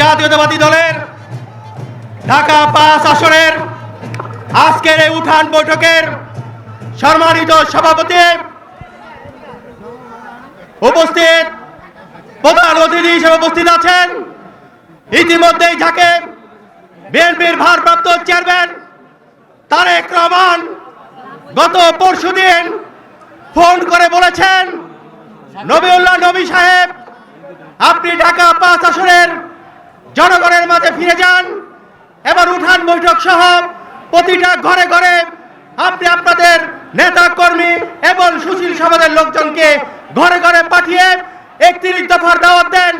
জাতীয়তাবাদী দলের ঢাকা পাঁচ আসনের আজকের এই উঠান বৈঠকের সম্মানিত সভাপতি উপস্থিত প্রধান অতিথি হিসেবে উপস্থিত আছেন। ইতিমধ্যেই যাকে বিএনপির ভারপ্রাপ্ত চেয়ারম্যান তারেক রহমান গত পরশুদিন ফোন করে বলেছেন, নবিউল্লাহ নবী সাহেব, আপনি ঢাকা পাঁচ আসনের জনগণের মাঝে ফিরে যান। এবার উঠান বৈঠক সহ প্রতিটা ঘরে ঘরে আপনি আপনাদের নেতা কর্মী এবং সুশীল সমাজের লোকজনকে ঘরে ঘরে পাঠিয়ে একত্রিশ দফার দাওয়াত দেন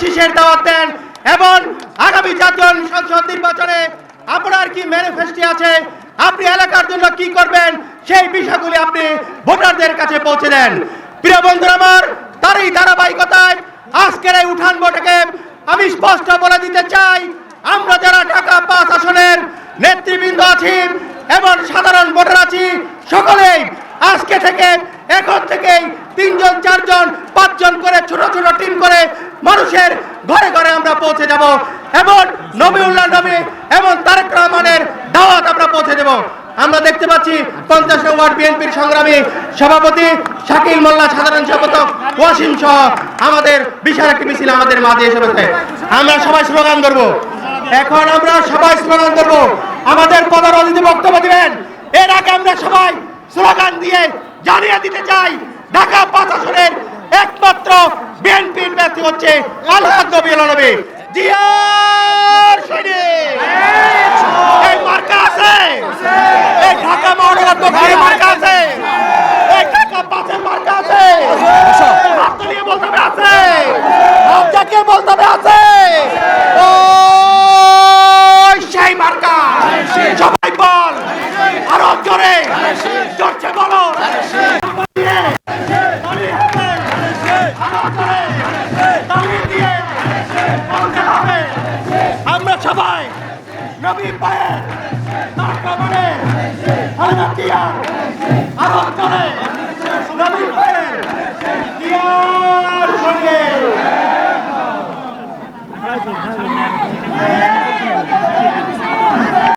শীষের দাওয়াত দেন এবং আগামী জাতীয় সংসদ নির্বাচনে আপনার কি ম্যানিফেস্টি আছে? আপনি এলাকার জন্য কি করবেন? সেই বিষয়গুলি আপনি ভোটারদের কাছে পৌঁছে দেন। প্রিয় বন্ধুরা আমার, তারই ধারাবাহিকতায় আজকের এই উঠান বৈঠকে আমি স্পষ্ট বলে দিতে চাই, আমরা যারা ঢাকা পাঁচ আসনের নেতৃবৃন্দ আছি এবং সাধারণ ভোটার আছি, সকলেই আজকে থেকে, এখন থেকেই তিনজন, চারজন, পাঁচজন করে ছোট ছোট টিম করে মানুষের ঘরে ঘরে আমরা পৌঁছে যাব এবং নবীউল্লাহ নবী এবং তারেক রহমানের দাওয়াত আমরা পৌঁছে দেব। আমরা দেখতে পাচ্ছি পঞ্চাশ ওয়ার্ড বিএনপির সংগ্রামী সভাপতি শাকিল মোল্লা, সাধারণ সম্পাদক ওয়াসিম সহ আমাদের বিশাল একটি মিছিল আমাদের মাঝে এসে বসে। আমরা সবাই স্লোগান করব এখন আমরা সবাই স্লোগান করব আমাদের প্রধান অতিথি বক্তব্য দিবেন। এর আগে আমরা সবাই স্লোগান দিয়ে জানিয়ে দিতে চাই, ঢাকা পাঁচ আসনের একমাত্র বিএনপির ব্যক্তি হচ্ছে আলহাদ নবী নবী জিয়ার সৈনিক এই মার্কা আছে। দক্ষিণে মার্কা আছে। এই ঢাকা পাঁচের মার্কা আছে। হাত নিয়ে বলতে হবে আছে। আপনাকে বলতে হবে আছে। ও সেই মার্কা। সবাই বল। আরও জোরে। জোরছে বলো। আমরা সবাই নবী পায়ের আমার করে। নবীর পায়ের দিয়ার সঙ্গে